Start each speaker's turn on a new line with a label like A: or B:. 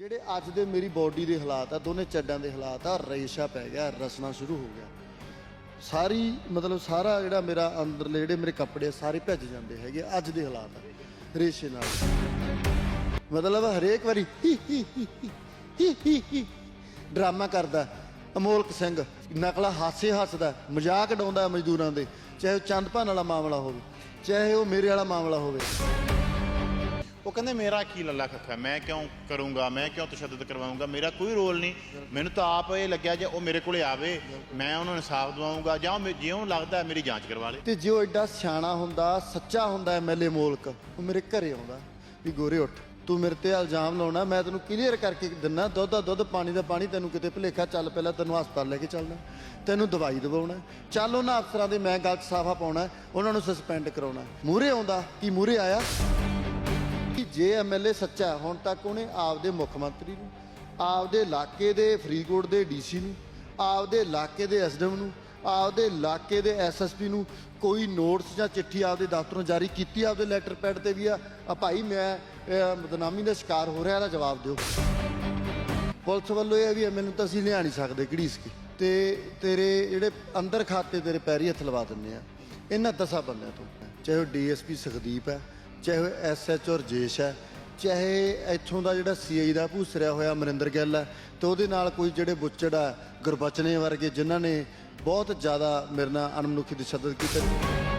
A: ਜਿਹੜੇ ਅੱਜ ਦੇ ਮੇਰੀ ਬਾਡੀ ਦੇ ਹਾਲਾਤ ਆ ਦੋਨੇ ਚੱਡਾਂ ਦੇ ਹਾਲਾਤ ਆ ਰੇਸ਼ਾ ਪੈ ਗਿਆ ਰਸਣਾ ਸ਼ੁਰੂ ਹੋ ਗਿਆ। ਸਾਰੀ ਮਤਲਬ ਸਾਰਾ ਜਿਹੜਾ ਮੇਰਾ ਅੰਦਰਲੇ ਜਿਹੜੇ ਮੇਰੇ ਕੱਪੜੇ ਆ, ਸਾਰੇ ਭਿੱਜ ਜਾਂਦੇ ਹੈਗੇ ਅੱਜ ਦੇ ਹਾਲਾਤ ਆ ਰੇਸ਼ੇ ਨਾਲ। ਮਤਲਬ ਹਰੇਕ ਵਾਰੀ ਹੀ ਹੀ ਹੀ ਹੀ, ਹੀ ਹੀ ਡਰਾਮਾ ਕਰਦਾ ਅਮੋਲਕ ਸਿੰਘ ਨਕਲਾ ਹਾਸੇ ਹੱਸਦਾ ਮਜ਼ਾਕ ਉਡਾਉਂਦਾ ਮਜ਼ਦੂਰਾਂ ਦੇ ਚਾਹੇ ਉਹ ਚੰਦਪਾਨ ਵਾਲਾ ਮਾਮਲਾ ਹੋਵੇ ਚਾਹੇ ਉਹ ਮੇਰੇ ਵਾਲਾ ਮਾਮਲਾ ਹੋਵੇ।
B: ਉਹ ਕਹਿੰਦੇ, ਮੇਰਾ ਕੀ ਲੱਲਾ ਖੱਖਾ ਮੈਂ ਕਿਉਂ ਕਰੂੰਗਾ? ਮੈਂ ਕਿਉਂ ਤਸ਼ੱਦਦ ਕਰਵਾਉਂਗਾ? ਮੇਰਾ ਕੋਈ ਰੋਲ ਨਹੀਂ। ਮੈਨੂੰ ਤਾਂ ਆਪ ਇਹ ਲੱਗਿਆ ਜੇ ਉਹ ਮੇਰੇ ਕੋਲੇ ਆਵੇ, ਮੈਂ ਉਹਨਾਂ ਨੂੰ ਇਨਸਾਫ ਦਿਵਾਉਂਗਾ ਜਾਂ ਉਹ ਮੇ- ਜਿਉਂ ਲੱਗਦਾ ਮੇਰੀ ਜਾਂਚ ਕਰਵਾ ਲੇ।
A: ਤੇ ਜੇ ਉਹ ਐਡਾ ਸਿਆਣਾ ਹੁੰਦਾ, ਸੱਚਾ ਹੁੰਦਾ ਐਮਐਲਏ ਮੋਲਕ, ਉਹ ਮੇਰੇ ਘਰੇ ਆਉਂਦਾ ਵੀ, ਗੋਰੇ ਉੱਠ, ਤੂੰ ਮੇਰੇ ਤੇ ਇਲਜ਼ਾਮ ਲਾਉਣਾ, ਮੈਂ ਤੈਨੂੰ ਕਲੀਅਰ ਕਰਕੇ ਦਿੰਨਾ, ਦੁੱਧ ਦਾ ਦੁੱਧ, ਪਾਣੀ ਦਾ ਪਾਣੀ, ਤੈਨੂੰ ਕਿਤੇ ਭੁਲੇਖਾ ਚੱਲ ਪਹਿਲਾਂ ਤੈਨੂੰ ਹਸਪਤਾਲ ਲੈ ਕੇ ਚੱਲਣਾ, ਤੈਨੂੰ ਦਵਾਈ ਦਵਾਉਣਾ, ਚੱਲ ਉਹਨਾਂ ਅਫਸਰਾਂ ਦੇ ਮੈਂ ਗੱਲ 'ਚ ਸਾਫਾ ਪਾਉਣਾ, ਉਹਨਾਂ ਨੂੰ ਸਸਪੈਂਡ ਕਰਾਉਣਾ। ਮੂਰੇ ਆਉਂਦਾ, ਕੀ ਮੂਰੇ ਆਇਆ? ਜੇ ਐਮਐਲਏ ਸੱਚਾ ਹੁਣ ਤੱਕ ਉਹਨੇ ਆਪਦੇ ਮੁੱਖ ਮੰਤਰੀ ਨੂੰ, ਆਪਦੇ ਇਲਾਕੇ ਦੇ ਫਰੀਦਕੋਟ ਦੇ ਡੀਸੀ ਨੂੰ, ਆਪਦੇ ਇਲਾਕੇ ਦੇ ਐਸਡੀਐਮ ਨੂੰ, ਆਪਦੇ ਇਲਾਕੇ ਦੇ ਐਸਐਸਪੀ ਨੂੰ ਕੋਈ ਨੋਟਸ ਜਾਂ ਚਿੱਠੀ ਆਪਦੇ ਦਫ਼ਤਰੋਂ ਜਾਰੀ ਕੀਤੀ, ਆਪਦੇ ਲੈਟਰ ਪੈਡ ਤੇ ਵੀ ਆ। ਆ ਭਾਈ, ਮੈਂ ਬਦਨਾਮੀ ਦਾ ਸ਼ਿਕਾਰ ਹੋ ਰਿਹਾ, ਇਹਦਾ ਜਵਾਬ ਦਿਓ। ਪੁਲਿਸ ਵੱਲੋਂ ਇਹ ਹੈ ਵੀ ਐਮਐਲਏ ਨੂੰ ਤਾਂ ਅਸੀਂ ਲਿਆ ਨਹੀਂ ਸਕਦੇ ਘੜੀਸ ਕੇ? ਤੇ ਤੇਰੇ ਜਿਹੜੇ ਅੰਦਰ ਖਾਤੇ ਤੇਰੇ ਪੈਰੀ ਹੱਥ ਲਵਾ ਦਿੰਦੇ ਆ, ਇਹਨਾਂ ਦਸਾਂ ਬੰਦਿਆਂ ਤੋਂ। ਚਾਹੇ ਉਹ ਡੀਐਸਪੀ ਸੁਖਦੀਪ ਹੈ ਚਾਹੇ ਉਹ ਐਸਐਚਓ ਰਜੇਸ਼ ਹੈ, ਚਾਹੇ ਇੱਥੋਂ ਦਾ ਜਿਹੜਾ ਸੀਆਈ ਦਾ ਭੂਸਰਿਆ ਹੋਇਆ ਅਮਰਿੰਦਰ ਗਿੱਲ ਹੈ, ਤੇ ਉਹਦੇ ਨਾਲ ਕੋਈ ਜਿਹੜੇ ਬੁੱਚੜ ਆ ਗੁਰਬਚਨੇ ਵਰਗੇ ਜਿਨ੍ਹਾਂ ਨੇ ਬਹੁਤ ਜ਼ਿਆਦਾ ਮੇਰੇ ਨਾਲ ਅਣਮਨੁੱਖੀ ਤਸ਼ੱਦਦ ਕੀਤਾ।